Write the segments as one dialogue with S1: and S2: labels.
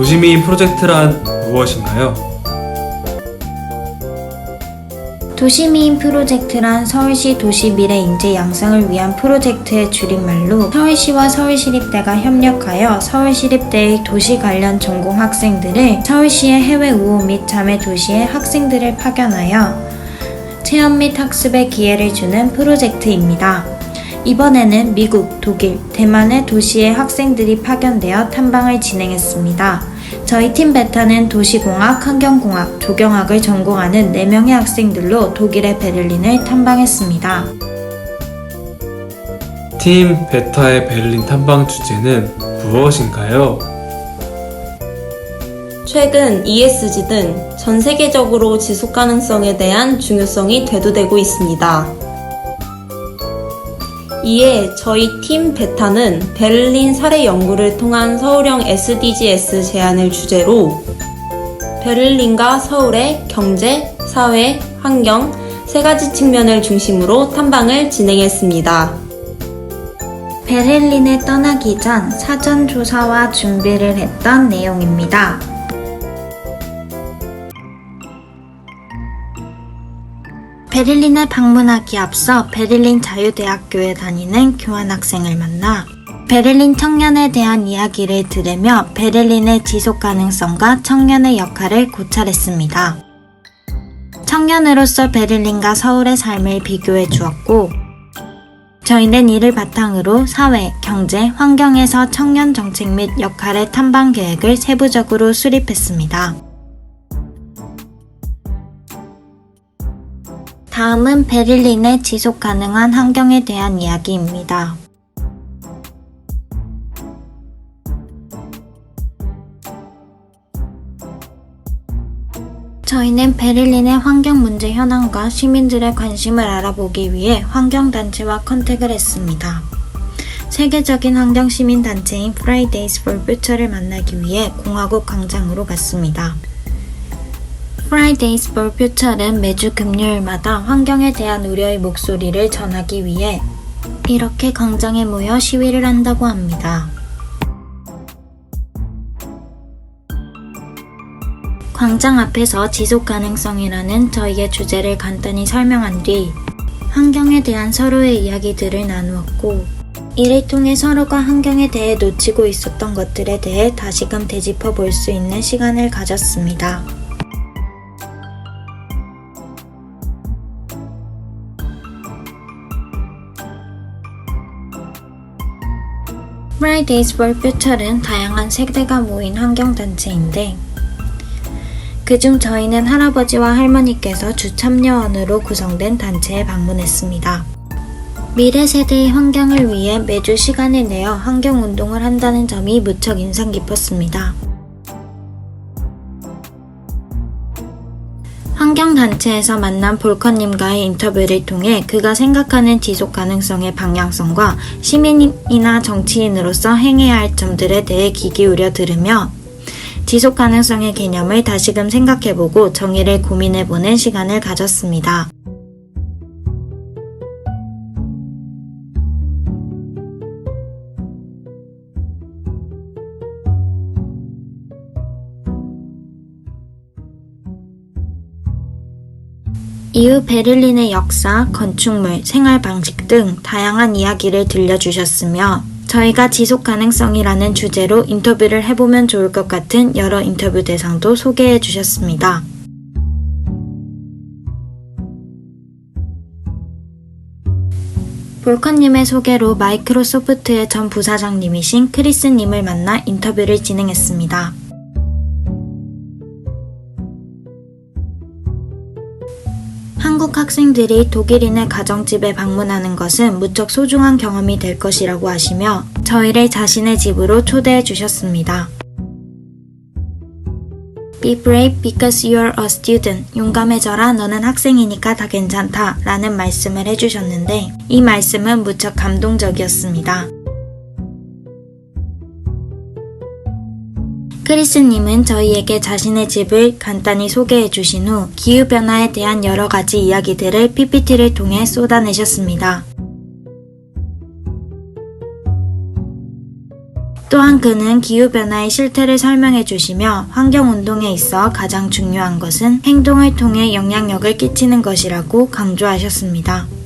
S1: 도시미인 프로젝트란 무엇인가요?
S2: 도시미인 프로젝트란 서울시 도시 미래 인재 양성을 위한 프로젝트의 줄임말로 서울시와 서울시립대가 협력하여 서울시립대의 도시 관련 전공 학생들을 서울시의 해외 우호 및 자매 도시의 학생들을 파견하여 체험 및 학습의 기회를 주는 프로젝트입니다. 이번에는 미국, 독일, 대만의 도시의 학생들이 파견되어 탐방을 진행했습니다. 저희 팀 베타는 도시공학, 환경공학, 조경학을 전공하는 4명의 학생들로 독일의 베를린을 탐방했습니다.
S1: 팀 베타의 베를린 탐방 주제는 무엇인가요?
S3: 최근 ESG 등 전 세계적으로 지속 가능성에 대한 중요성이 대두되고 있습니다. 이에 저희 팀 베타는 베를린 사례 연구를 통한 서울형 SDGs 제안을 주제로 베를린과 서울의 경제, 사회, 환경 세 가지 측면을 중심으로 탐방을 진행했습니다.
S2: 베를린에 떠나기 전 사전 조사와 준비를 했던 내용입니다. 베를린을 방문하기 앞서 베를린 자유대학교에 다니는 교환학생을 만나 베를린 청년에 대한 이야기를 들으며 베를린의 지속 가능성과 청년의 역할을 고찰했습니다. 청년으로서 베를린과 서울의 삶을 비교해 주었고, 저희는 이를 바탕으로 사회, 경제, 환경에서 청년 정책 및 역할의 탐방 계획을 세부적으로 수립했습니다. 다음은 베를린의 지속 가능한 환경에 대한 이야기입니다. 저희는 베를린의 환경 문제 현황과 시민들의 관심을 알아보기 위해 환경단체와 컨택을 했습니다. 세계적인 환경 시민 단체인 Fridays for Future를 만나기 위해 공화국 광장으로 갔습니다. Fridays for Future는 매주 금요일마다 환경에 대한 우려의 목소리를 전하기 위해 이렇게 광장에 모여 시위를 한다고 합니다. 광장 앞에서 지속 가능성이라는 저희의 주제를 간단히 설명한 뒤 환경에 대한 서로의 이야기들을 나누었고 이를 통해 서로가 환경에 대해 놓치고 있었던 것들에 대해 다시금 되짚어 볼 수 있는 시간을 가졌습니다. Fridays for Future는 다양한 세대가 모인 환경단체인데 그중 저희는 할아버지와 할머니께서 주 참여원으로 구성된 단체에 방문했습니다. 미래 세대의 환경을 위해 매주 시간을 내어 환경 운동을 한다는 점이 무척 인상 깊었습니다. 환경단체에서 만난 볼커님과의 인터뷰를 통해 그가 생각하는 지속 가능성의 방향성과 시민이나 정치인으로서 행해야 할 점들에 대해 귀 기울여 들으며 지속 가능성의 개념을 다시금 생각해보고 정의를 고민해보는 시간을 가졌습니다. 이후 베를린의 역사, 건축물, 생활 방식 등 다양한 이야기를 들려주셨으며 저희가 지속 가능성이라는 주제로 인터뷰를 해보면 좋을 것 같은 여러 인터뷰 대상도 소개해 주셨습니다. 볼컨님의 소개로 마이크로소프트의 전 부사장님이신 크리스님을 만나 인터뷰를 진행했습니다. 한국 학생들이 독일인의 가정집에 방문하는 것은 무척 소중한 경험이 될 것이라고 하시며 저희를 자신의 집으로 초대해 주셨습니다. Be brave because you're a student. 용감해져라. 너는 학생이니까 다 괜찮다. 라는 말씀을 해주셨는데 이 말씀은 무척 감동적이었습니다. 크리스님은 저희에게 자신의 집을 간단히 소개해 주신 후 기후변화에 대한 여러 가지 이야기들을 PPT를 통해 쏟아내셨습니다. 또한 그는 기후변화의 실태를 설명해 주시며 환경운동에 있어 가장 중요한 것은 행동을 통해 영향력을 끼치는 것이라고 강조하셨습니다.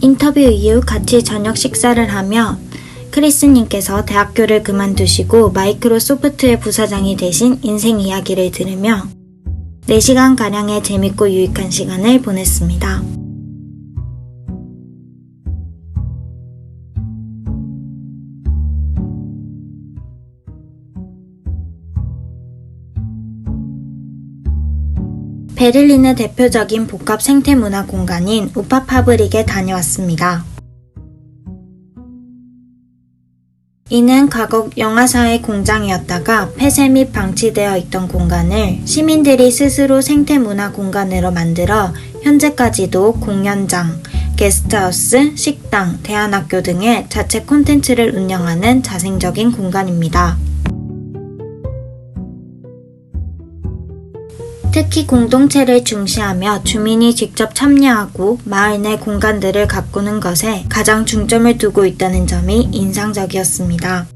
S2: 인터뷰 이후 같이 저녁 식사를 하며 크리스님께서 대학교를 그만두시고 마이크로소프트의 부사장이 되신 인생 이야기를 들으며 4시간가량의 재밌고 유익한 시간을 보냈습니다. 베를린의 대표적인 복합 생태문화 공간인 우파 파브릭에 다녀왔습니다. 이는 과거 영화사의 공장이었다가 폐쇄 및 방치되어 있던 공간을 시민들이 스스로 생태문화 공간으로 만들어 현재까지도 공연장, 게스트하우스, 식당, 대안학교 등의 자체 콘텐츠를 운영하는 자생적인 공간입니다. 특히 공동체를 중시하며 주민이 직접 참여하고 마을 내 공간들을 가꾸는 것에 가장 중점을 두고 있다는 점이 인상적이었습니다.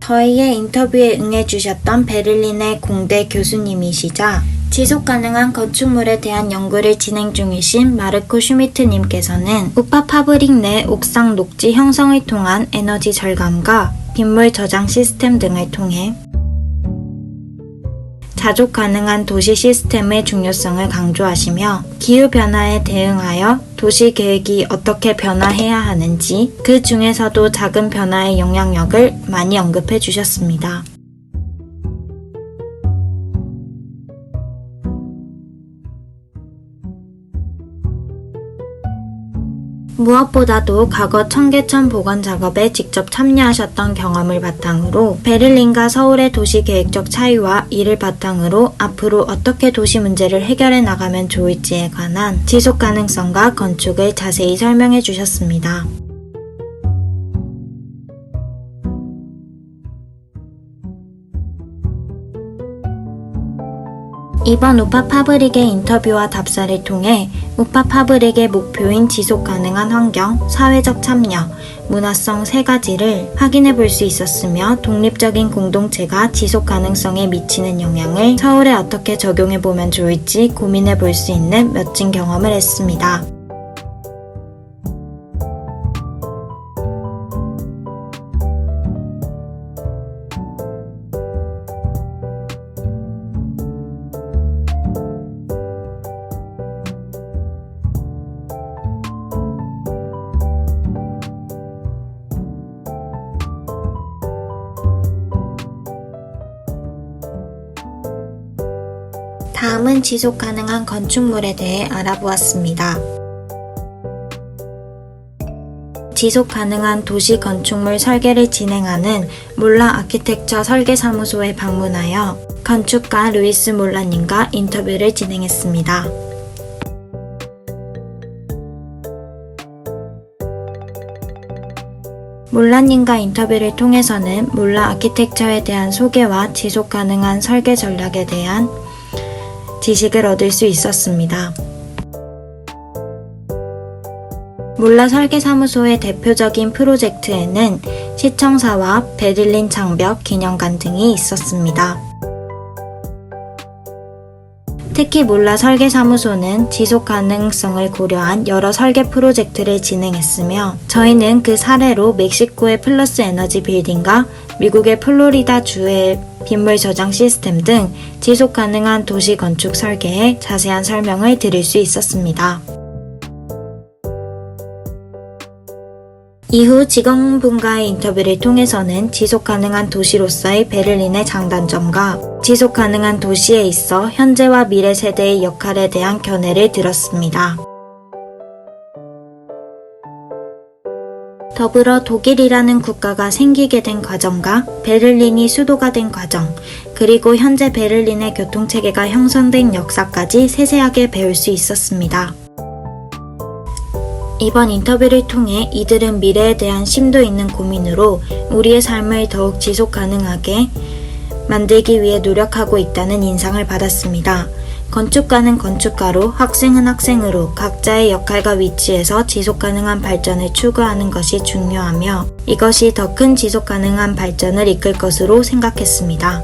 S2: 저희의 인터뷰에 응해주셨던 베를린의 공대 교수님이시자 지속 가능한 건축물에 대한 연구를 진행 중이신 마르코 슈미트님께서는 우파 파브릭 내 옥상 녹지 형성을 통한 에너지 절감과 빗물 저장 시스템 등을 통해 자족 가능한 도시 시스템의 중요성을 강조하시며 기후변화에 대응하여 도시 계획이 어떻게 변화해야 하는지 그 중에서도 작은 변화의 영향력을 많이 언급해 주셨습니다. 무엇보다도 과거 청계천 복원 작업에 직접 참여하셨던 경험을 바탕으로 베를린과 서울의 도시 계획적 차이와 이를 바탕으로 앞으로 어떻게 도시 문제를 해결해 나가면 좋을지에 관한 지속 가능성과 건축을 자세히 설명해 주셨습니다. 이번 우파 파브릭의 인터뷰와 답사를 통해 우파 파브릭의 목표인 지속 가능한 환경, 사회적 참여, 문화성 세 가지를 확인해 볼 수 있었으며 독립적인 공동체가 지속 가능성에 미치는 영향을 서울에 어떻게 적용해 보면 좋을지 고민해 볼 수 있는 멋진 경험을 했습니다. 지속 가능한 건축물에 대해 알아보았습니다. 지속 가능한 도시 건축물 설계를 진행하는 몰라 아키텍처 설계 사무소에 방문하여 건축가 루이스 몰라님과 인터뷰를 진행했습니다. 몰라님과 인터뷰를 통해서는 몰라 아키텍처에 대한 소개와 지속 가능한 설계 전략에 대한 지식을 얻을 수 있었습니다. 몰라 설계사무소의 대표적인 프로젝트에는 시청사와 베를린 장벽 기념관 등이 있었습니다. 특히 몰라 설계사무소는 지속 가능성을 고려한 여러 설계 프로젝트를 진행했으며 저희는 그 사례로 멕시코의 플러스 에너지 빌딩과 미국의 플로리다 주의 빗물 저장 시스템 등 지속 가능한 도시 건축 설계에 자세한 설명을 드릴 수 있었습니다. 이후 직원분과의 인터뷰를 통해서는 지속 가능한 도시로서의 베를린의 장단점과 지속 가능한 도시에 있어 현재와 미래 세대의 역할에 대한 견해를 들었습니다. 더불어 독일이라는 국가가 생기게 된 과정과 베를린이 수도가 된 과정, 그리고 현재 베를린의 교통체계가 형성된 역사까지 세세하게 배울 수 있었습니다. 이번 인터뷰를 통해 이들은 미래에 대한 심도 있는 고민으로 우리의 삶을 더욱 지속 가능하게 만들기 위해 노력하고 있다는 인상을 받았습니다. 건축가는 건축가로, 학생은 학생으로 각자의 역할과 위치에서 지속 가능한 발전을 추구하는 것이 중요하며 이것이 더 큰 지속 가능한 발전을 이끌 것으로 생각했습니다.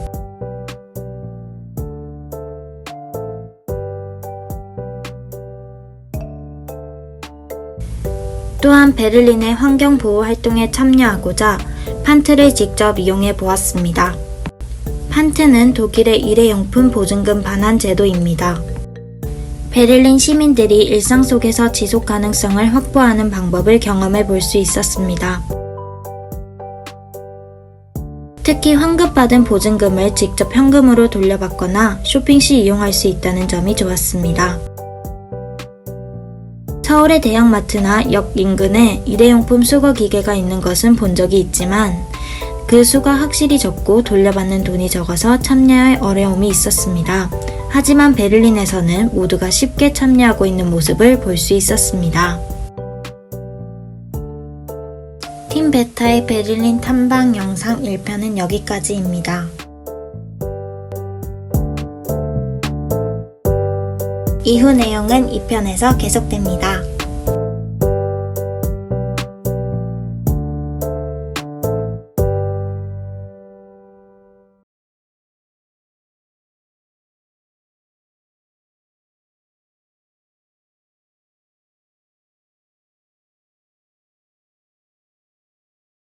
S2: 또한 베를린의 환경 보호 활동에 참여하고자 판트를 직접 이용해 보았습니다. 판트는 독일의 일회용품 보증금 반환 제도입니다. 베를린 시민들이 일상 속에서 지속 가능성을 확보하는 방법을 경험해 볼 수 있었습니다. 특히 환급받은 보증금을 직접 현금으로 돌려받거나 쇼핑 시 이용할 수 있다는 점이 좋았습니다. 서울의 대형마트나 역 인근에 일회용품 수거 기계가 있는 것은 본 적이 있지만 그 수가 확실히 적고 돌려받는 돈이 적어서 참여할 어려움이 있었습니다. 하지만 베를린에서는 모두가 쉽게 참여하고 있는 모습을 볼 수 있었습니다. 팀 베타의 베를린 탐방 영상 1편은 여기까지입니다. 이후 내용은 2편에서 계속됩니다.